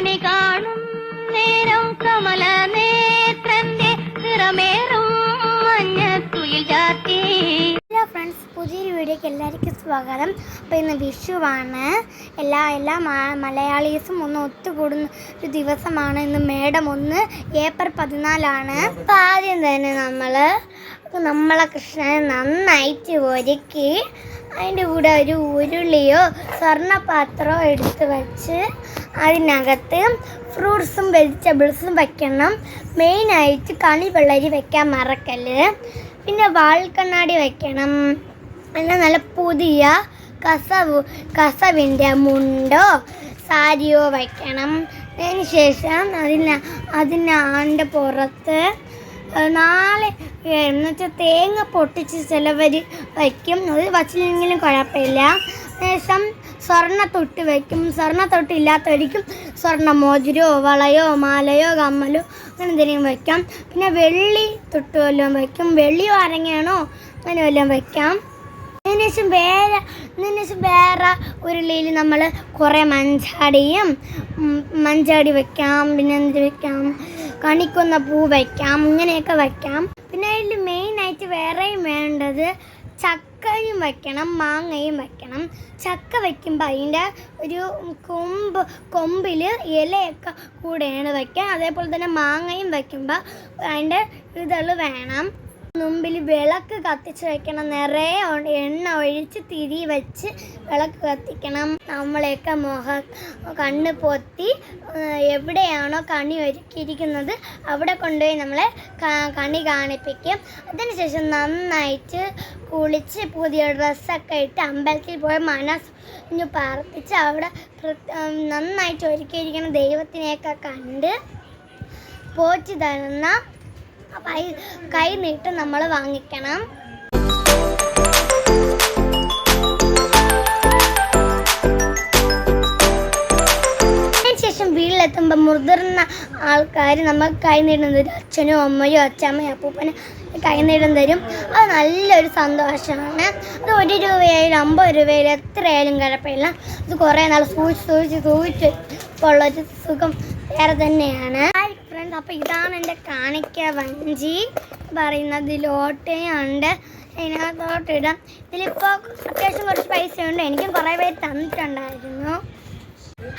കണി കാണും നേരം കമല നേത്രന്റെ നിറമേറും മഞ്ഞത്തുയിൽ ജാത്തി ഹലോ ഫ്രണ്ട്സ് പുതിയൊരു വീഡിയോക്ക് എല്ലാവർക്കും സ്വാഗതം. അപ്പോൾ ഇന്ന് വിഷുവാണ്. എല്ലാ എല്ലാ മലയാളീസും ഒന്ന് ഒത്തുകൂടുന്ന ഒരു ദിവസമാണ്. ഇന്ന് മേഡം ഒന്ന് ഏപ്രിൽ പതിനാലാണ്. അപ്പോൾ ആദ്യം തന്നെ നമ്മൾ നമ്മളെ കൃഷ്ണനെ നന്നായിട്ട് ഒരുക്കി അതിന്റെ കൂടെ ഒരു ഉരുളിയോ സ്വർണപാത്രമോ എടുത്ത് വെച്ച് അതിനകത്ത് ഫ്രൂട്ട്സും വെജിറ്റബിൾസും വെക്കണം. മെയിനായിട്ട് കണി വെള്ളരി വെക്കാൻ മറക്കല്ല് പിന്നെ വാൾക്കണ്ണാടി വെക്കണം. പിന്നെ നല്ല പുതിയ കസവ് കസവിന്റെ മുണ്ടോ സാരിയോ വയ്ക്കണം അതിന് ശേഷം അതിന് അതിന് ആണ്ട് പുറത്ത് നാളെ എന്നുവെച്ചാൽ തേങ്ങ പൊട്ടിച്ച് ചിലവർ വയ്ക്കും അത് വച്ചില്ലെങ്കിലും കുഴപ്പമില്ല. ശേഷം സ്വർണ തൊട്ട് വയ്ക്കും സ്വർണ തൊട്ട് ഇല്ലാത്തവരിക്കും സ്വർണ മോതിരോ വളയോ മാലയോ കമ്മലോ അങ്ങനെ എന്തെങ്കിലും വയ്ക്കാം പിന്നെ വെള്ളി തൊട്ട് വല്ലതും വയ്ക്കും വെള്ളിയോ അരങ്ങയാണോ അങ്ങനെ വല്ലതും വയ്ക്കാം അതിനുശേഷം വേറെ അതിനുശേഷം വേറെ ഉരുളിയിൽ നമ്മൾ കുറേ മഞ്ചാടിയും മഞ്ചാടി വയ്ക്കാം പിന്നെ എന്ത് വയ്ക്കാം കണിക്കുന്ന പൂ വയ്ക്കാം ഇങ്ങനെയൊക്കെ വയ്ക്കാം പിന്നെ അതിൽ മെയിനായിട്ട് വേറെയും വേണ്ടത് ചക്കയും വയ്ക്കണം മാങ്ങയും വയ്ക്കണം ചക്ക വയ്ക്കുമ്പോൾ അതിന്റെ ഒരു കൊമ്പ് കൊമ്പിൽ ഇലയൊക്കെ കൂടെയാണ് വയ്ക്കുക അതേപോലെ തന്നെ മാങ്ങയും വയ്ക്കുമ്പോൾ അതിന്റെ ഇതൾ വേണം. മുമ്പിൽ വിളക്ക് കത്തിച്ച് വെക്കണം. നിറയെ എണ്ണ ഒഴിച്ച് തിരി വെച്ച് വിളക്ക് കത്തിക്കണം. നമ്മളെയൊക്കെ മുഖ കണ്ണ് പൊത്തി എവിടെയാണോ കണി ഒരുക്കിയിരിക്കുന്നത് അവിടെ കൊണ്ടുപോയി നമ്മളെ കണി കാണിപ്പിക്കും. അതിനുശേഷം നന്നായിട്ട് കുളിച്ച് പുതിയ ഡ്രസ്സൊക്കെ ഇട്ട് അമ്പലത്തിൽ പോയി മനസ്സ് പാർപ്പിച്ച് അവിടെ നന്നായിട്ട് ഒരുക്കിയിരിക്കുന്ന ദൈവത്തിനെയൊക്കെ കണ്ട് പോറ്റി തരുന്ന കൈ കൈ നീട്ട് നമ്മൾ വാങ്ങിക്കണം. അതിനുശേഷം വീട്ടിലെത്തുമ്പോൾ മുതിർന്ന ആൾക്കാർ നമ്മൾ കൈ നീടുന്ന തരും അച്ഛനോ അമ്മയോ അച്ഛമ്മയോ അപ്പൂപ്പനോ കൈ നീട്ടം തരും. അത് നല്ലൊരു സന്തോഷമാണ്. അത് ഒരു രൂപയായാലും അമ്പത് രൂപയായാലും എത്രയായാലും കുഴപ്പമില്ല. അത് കുറേ നാൾ സൂക്ഷിച്ച് സൂക്ഷിച്ച് സൂക്ഷിച്ച് ഉള്ളൊരു സുഖം വേറെ തന്നെയാണ്. ഫ്രണ്ട്സ് അപ്പോൾ ഇതാണ് എന്റെ കാണിക്ക വഞ്ചി. പറയുന്നത് ഇതിലോട്ടയുണ്ട് ഇതിനകത്തോട്ട് ഇടാം. ഇതിലിപ്പോൾ അത്യാവശ്യം കുറച്ച് പൈസ ഉണ്ട് എനിക്കും കുറേ പേര് തന്നിട്ടുണ്ടായിരുന്നു.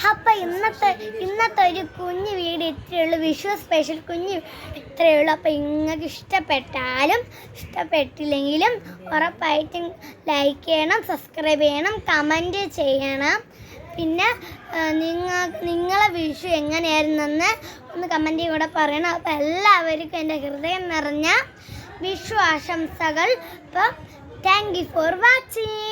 അപ്പം ഇന്നത്തെ ഇന്നത്തെ ഒരു കുഞ്ഞു വീട് ഇത്രയേ ഉള്ളൂ. വിഷു സ്പെഷ്യൽ കുഞ്ഞു ഇത്രയേ ഉള്ളൂ. അപ്പം നിങ്ങൾക്ക് ഇഷ്ടപ്പെട്ടാലും ഇഷ്ടപ്പെട്ടില്ലെങ്കിലും ഉറപ്പായിട്ടും ലൈക്ക് ചെയ്യണം സബ്സ്ക്രൈബ് ചെയ്യണം കമന്റ് ചെയ്യണം. പിന്നെ നിങ്ങൾ നിങ്ങളെ വിഷു എങ്ങനെയായിരുന്നെന്ന് ഒന്ന് കമന്റ് കൂടെ പറയണം. അപ്പോൾ എല്ലാവർക്കും എന്റെ ഹൃദയം നിറഞ്ഞ വിഷു ആശംസകൾ. അപ്പം താങ്ക് യു ഫോർ വാച്ചിങ്